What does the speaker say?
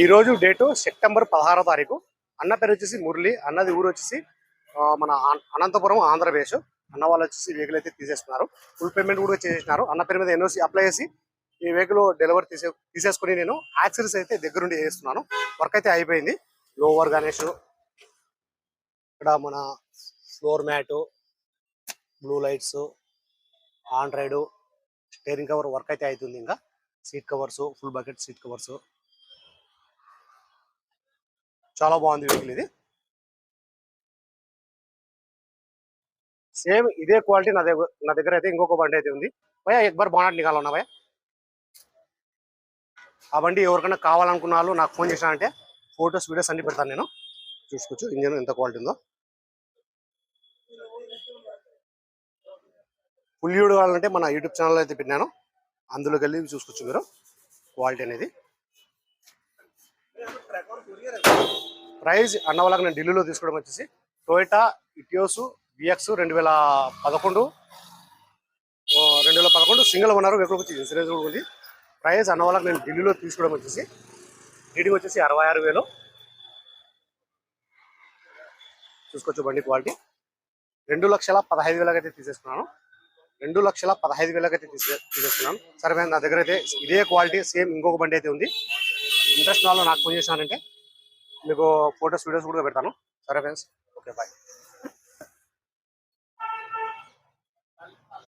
ఈ రోజు date September పదహారో తారీఖు. అన్న పేరు వచ్చేసి మురళి అన్నది ఊరు వచ్చేసి మన అనంతపురం ఆంధ్రప్రదేశ్. అన్న వాళ్ళు వచ్చేసి వెహికల్ అయితే తీసేస్తున్నారు. ఫుల్ పేమెంట్ కూడా చేసేసినారు. అన్న పేరు మీద ఎన్ఓసి అప్లై చేసి ఈ వెహికల్ డెలివరీ తీసే తీసేసుకుని నేను యాక్సరీస్ అయితే దగ్గరుండి చేస్తున్నాను. వర్క్ అయితే అయిపోయింది. లోవర్ గణేష్ ఇక్కడ మన floor mat blue lights android steering cover work అయితే అవుతుంది ఇంకా. Seat covers full bucket seat covers చాలా బాగుంది వెహికల్ ఇది. సేమ్ ఇదే క్వాలిటీ నా దగ్గర నా దగ్గర అయితే ఇంకొక బండి అయితే ఉంది. భయ ఎక్బర్ బాగున్నట్టు నిఘాలన్నా భయ ఆ బండి ఎవరికైనా కావాలనుకున్న వాళ్ళు నాకు ఫోన్ చేసినారంటే ఫొటోస్ వీడియోస్ అన్ని పెడతాను నేను. చూసుకోవచ్చు ఇంజన్ ఎంత క్వాలిటీ ఉందో. ఫుల్ కావాలంటే మన యూట్యూబ్ ఛానల్ అయితే పెట్టినాను. అందులోకి వెళ్ళి చూసుకోవచ్చు మీరు క్వాలిటీ అనేది. ప్రైజ్ అన్న వాళ్ళకి నేను ఢిల్లీలో తీసుకోవడం వచ్చేసి టొయటా ఇటియోస్ బిఎక్స్ రెండు వేల పదకొండు. రెండు వేల పదకొండు సింగిల్ ఉన్నారు వెహికల్ వచ్చి ఇన్సూరెన్స్ కూడా ఉంది. ప్రైజ్ అన్న వాళ్ళకి నేను ఢిల్లీలో తీసుకోవడం వచ్చేసి రీడింగ్ వచ్చేసి అరవై ఆరు వేలు. చూసుకోవచ్చు బండి క్వాలిటీ. రెండు లక్షల పదహైదు వేలకైతే తీసేసుకున్నాను. రెండు లక్షల పదహైదు వేలకైతే తీసే తీసేసుకున్నాను. సరే నా దగ్గర అయితే ఇదే క్వాలిటీ సేమ్ ఇంకొక బండి అయితే ఉంది. ఇంట్రెస్ట్ వాళ్ళు నాకు ఫోన్ చేసినారంటే మీకు ఫొటోస్ వీడియోస్ కూడా పెడతాను. సరే ఫ్రెండ్స్ ఓకే బాయ్